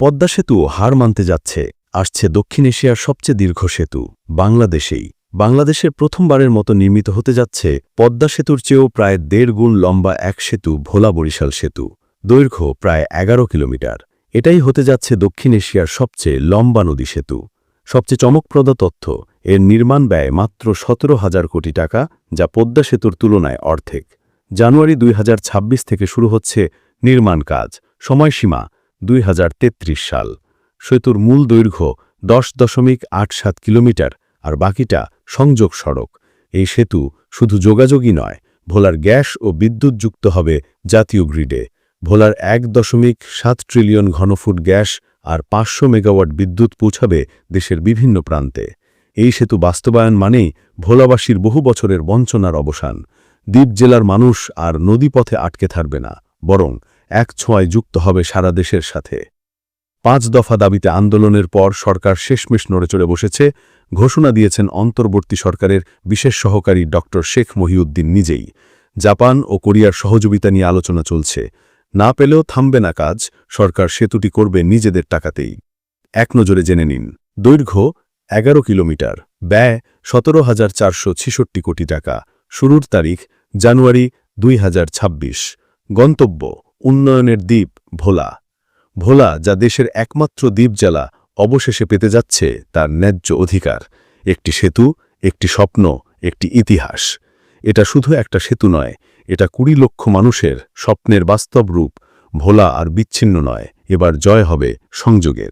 পদ্মা সেতু হার মানতে যাচ্ছে, আসছে দক্ষিণ এশিয়ার সবচেয়ে দীর্ঘ সেতু, বাংলাদেশেই। বাংলাদেশের প্রথমবারের মতো নির্মিত হতে যাচ্ছে পদ্মা সেতুর চেয়েও প্রায় দেড় গুণ লম্বা এক সেতু ভোলা বরিশাল সেতু, দৈর্ঘ্য প্রায় এগারো কিলোমিটার। এটাই হতে যাচ্ছে দক্ষিণ এশিয়ার সবচেয়ে লম্বা নদী সেতু। সবচেয়ে চমকপ্রদ তথ্য, এর নির্মাণ ব্যয় মাত্র সতেরো হাজার কোটি টাকা, যা পদ্মা সেতুর তুলনায় অর্ধেক। জানুয়ারি দুই হাজার ছাব্বিশ থেকে শুরু হচ্ছে নির্মাণ কাজ, সময়সীমা দুই হাজার তেত্রিশ সাল। সেতুর মূল দৈর্ঘ্য দশ দশমিক আট সাত কিলোমিটার আর বাকিটা সংযোগ সড়ক। এই সেতু শুধু যোগাযোগই নয়, ভোলার গ্যাস ও বিদ্যুৎ যুক্ত হবে জাতীয় গ্রিডে। ভোলার এক দশমিক সাত ট্রিলিয়ন ঘনফুট গ্যাস আর পাঁচশো মেগাওয়াট বিদ্যুৎ পৌঁছাবে দেশের বিভিন্ন প্রান্তে। এই সেতু বাস্তবায়ন মানেই ভোলাবাসীর বহু বছরের বঞ্চনার অবসান। দ্বীপ জেলার মানুষ আর নদীপথে আটকে থাকবে না, বরং এক ছোঁয়ায় যুক্ত হবে সারা দেশের সাথে। পাঁচ দফা দাবিতে আন্দোলনের পর সরকার শেষমেশ নড়েচড়ে বসেছে, ঘোষণা দিয়েছেন অন্তর্বর্তী সরকারের বিশেষ সহকারী ড. শেখ মহিউদ্দিন নিজেই। জাপান ও কোরিয়ার সহযোগিতা নিয়ে আলোচনা চলছে। না পেলেও থামবে না কাজ, সরকার সেতুটি করবে নিজেদের টাকাতেই। এক নজরে জেনে নিন, দৈর্ঘ্য এগারো কিলোমিটার, ব্যয় সতেরো হাজার চারশো কোটি টাকা। শুরুর তারিখ জানুয়ারি দুই হাজার ছাব্বিশ। গন্তব্য উন্নয়নের দ্বীপ ভোলা। ভোলা, যা দেশের একমাত্র দ্বীপ জেলা অবশেষে পেতে যাচ্ছে তার ন্যায্য অধিকার। একটি সেতু, একটি স্বপ্ন, একটি ইতিহাস। এটা শুধু একটা সেতু নয়, এটা কুড়ি লক্ষ মানুষের স্বপ্নের বাস্তব রূপ, ভোলা আর বিচ্ছিন্ন নয়, এবার জয় হবে সংযোগের।